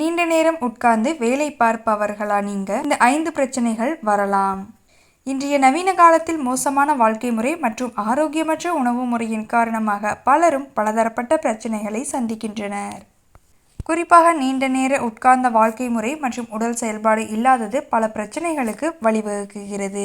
நீண்ட நேரம் உட்கார்ந்து வேலை பார்ப்பவர்களா நீங்க? இந்த ஐந்து பிரச்சனைகள் வரலாம். இன்றைய நவீன காலத்தில் மோசமான வாழ்க்கை முறை மற்றும் ஆரோக்கியமற்ற உணவு முறையின் காரணமாக பலரும் பலதரப்பட்ட பிரச்சனைகளை சந்திக்கின்றனர். குறிப்பாக நீண்ட நேர உட்கார்ந்த வாழ்க்கை முறை மற்றும் உடல் செயல்பாடு இல்லாதது பல பிரச்சனைகளுக்கு வழிவகுக்கிறது.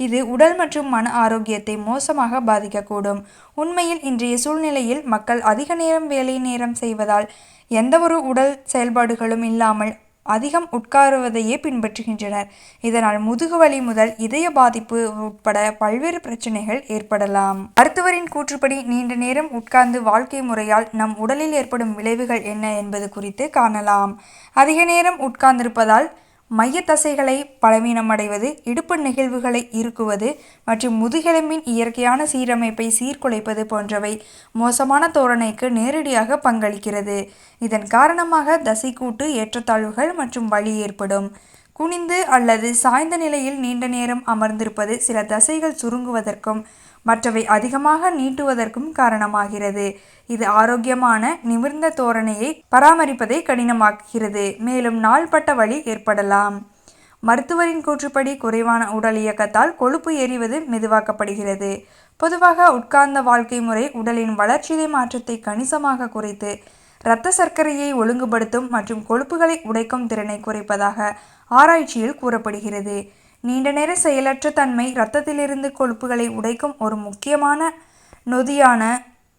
இது உடல் மற்றும் மன ஆரோக்கியத்தை மோசமாக பாதிக்கக்கூடும். உண்மையில் இன்றைய சூழ்நிலையில் மக்கள் அதிக நேரம் வேலை நேரம் செய்வதால் எந்தவொரு உடல் செயல்பாடுகளும் இல்லாமல் அதிகம் உட்காருவதையே பின்பற்றுகின்றனர். இதனால் முதுகுவலி முதல் இதய பாதிப்பு உட்பட பல்வேறு பிரச்சனைகள் ஏற்படலாம். மருத்துவரின் கூற்றுப்படி நீண்ட நேரம் உட்கார்ந்து வாழ்க்கை முறையால் நம் உடலில் ஏற்படும் விளைவுகள் என்ன என்பது குறித்து காணலாம். அதிக நேரம் உட்கார்ந்திருப்பதால் மையத்தசைகளை தசைகளை பலவீனமடைவது இடுப்பு நெகிழ்வுகளை இறுக்குவது மற்றும் முதுகெலும்பின் இயற்கையான சீரமைப்பை சீர்குலைப்பது போன்றவை மோசமான தோரணைக்கு நேரடியாக பங்களிக்கிறது. இதன் காரணமாக தசைக்கூட்டு ஏற்றத்தாழ்வுகள் மற்றும் வலி ஏற்படும். குனிந்து அல்லது சாய்ந்த நிலையில் நீண்ட நேரம் அமர்ந்திருப்பது சில தசைகள் சுருங்குவதற்கும் மற்றவை அதிகமாக நீட்டுவதற்கும் காரணமாகிறது. இது ஆரோக்கியமான நிமிர்ந்த தோரணையை பராமரிப்பதை கடினமாக்குகிறது. மேலும் நாள்பட்ட வழி ஏற்படலாம். மருத்துவரின் கூற்றுப்படி குறைவான உடல் இயக்கத்தால் கொழுப்பு எரிவது மெதுவாக்கப்படுகிறது. பொதுவாக உட்கார்ந்த வாழ்க்கை முறை உடலின் வளர்ச்சிதை மாற்றத்தை கணிசமாக குறைத்து இரத்த சர்க்கரையை ஒழுங்குபடுத்தும் மற்றும் கொழுப்புகளை உடைக்கும் திறனை குறைப்பதாக ஆராய்ச்சியில் கூறப்படுகிறது. நீண்ட நேர செயலற்ற தன்மை இரத்தத்திலிருந்து கொழுப்புகளை உடைக்கும் ஒரு முக்கியமான நொதியான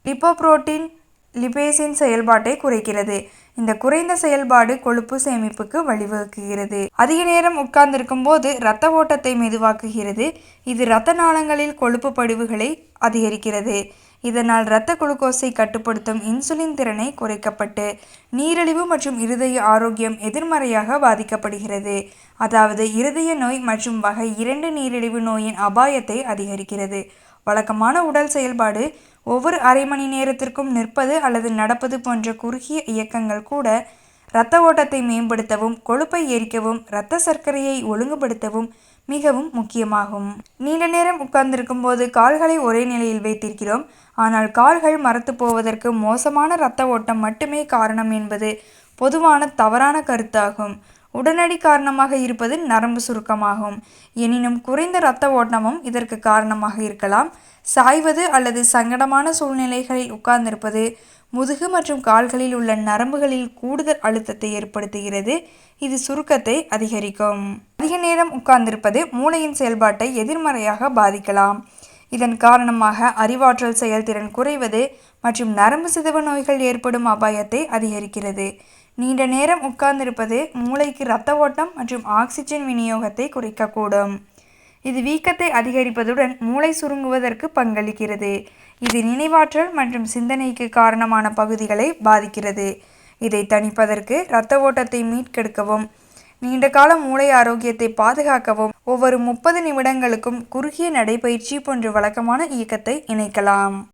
லிப்போப்ரோட்டீன் லிபேஸின் செயல்பாட்டை குறைக்கிறது. இந்த குறைந்த செயல்பாடு கொழுப்பு சேமிப்புக்கு வழிவகுக்கிறது. அதிக நேரம் உட்கார்ந்திருக்கும் போது இரத்த ஓட்டத்தை மெதுவாக்குகிறது. இது இரத்த நாளங்களில் கொழுப்பு படிவுகளை அதிகரிக்கிறது. இதனால் இரத்த குளுக்கோஸை கட்டுப்படுத்தும் இன்சுலின் திறனை குறைக்கப்பட்டு நீரிழிவு மற்றும் இருதய ஆரோக்கியம் எதிர்மறையாக பாதிக்கப்படுகிறது. அதாவது இருதய நோய் மற்றும் வகை இரண்டு நீரிழிவு நோயின் அபாயத்தை அதிகரிக்கிறது. வழக்கமான உடல் செயல்பாடு ஒவ்வொரு அரை மணி நேரத்திற்கும் நிற்பது அல்லது நடப்பது போன்ற குறுகிய இயக்கங்கள் கூட இரத்த ஓட்டத்தை மேம்படுத்தவும் கொழுப்பை எரிக்கவும் இரத்த சர்க்கரையை ஒழுங்குபடுத்தவும் மிகவும் முக்கியமாகும். நீண்ட நேரம் உட்கார்ந்திருக்கும் போது கால்களை ஒரே நிலையில் வைத்திருக்கிறோம். ஆனால் கால்கள் மரத்து போவதற்கு மோசமான இரத்த ஓட்டம் மட்டுமே காரணம் என்பது பொதுவான தவறான கருத்தாகும். உடனடி காரணமாக இருப்பது நரம்பு சுருக்கமாகும். எனினும் குறைந்த இரத்த ஓட்டமும் இதற்கு காரணமாக இருக்கலாம். சாய்வது அல்லது சங்கடமான சூழ்நிலைகளில் உட்கார்ந்திருப்பது முதுகு மற்றும் கால்களில் உள்ள நரம்புகளில் கூடுதல் அழுத்தத்தை ஏற்படுத்துகிறது. இது சுருக்கத்தை அதிகரிக்கும். அதிக நேரம் உட்கார்ந்திருப்பது மூளையின் செயல்பாட்டை எதிர்மறையாக பாதிக்கலாம். இதன் காரணமாக அறிவாற்றல் செயல்திறன் குறைவது மற்றும் நரம்பு சிதைவு நோய்கள் ஏற்படும் அபாயத்தை அதிகரிக்கிறது. நீண்ட நேரம் உட்கார்ந்திருப்பது மூளைக்கு இரத்த ஓட்டம் மற்றும் ஆக்சிஜன் விநியோகத்தை குறைக்கக்கூடும். இது வீக்கத்தை அதிகரிப்பதுடன் மூளை சுருங்குவதற்கு பங்களிக்கிறது. இது நினைவாற்றல் மற்றும் சிந்தனைக்கு காரணமான பகுதிகளை பாதிக்கிறது. இதை தணிப்பதற்கு இரத்த ஓட்டத்தை மீட்கெடுக்கவும் நீண்டகால மூளை ஆரோக்கியத்தை பாதுகாக்கவும் ஒவ்வொரு முப்பது நிமிடங்களுக்கும் குறுகிய நடைபயிற்சி போன்ற வழக்கமான இயக்கத்தை இணைக்கலாம்.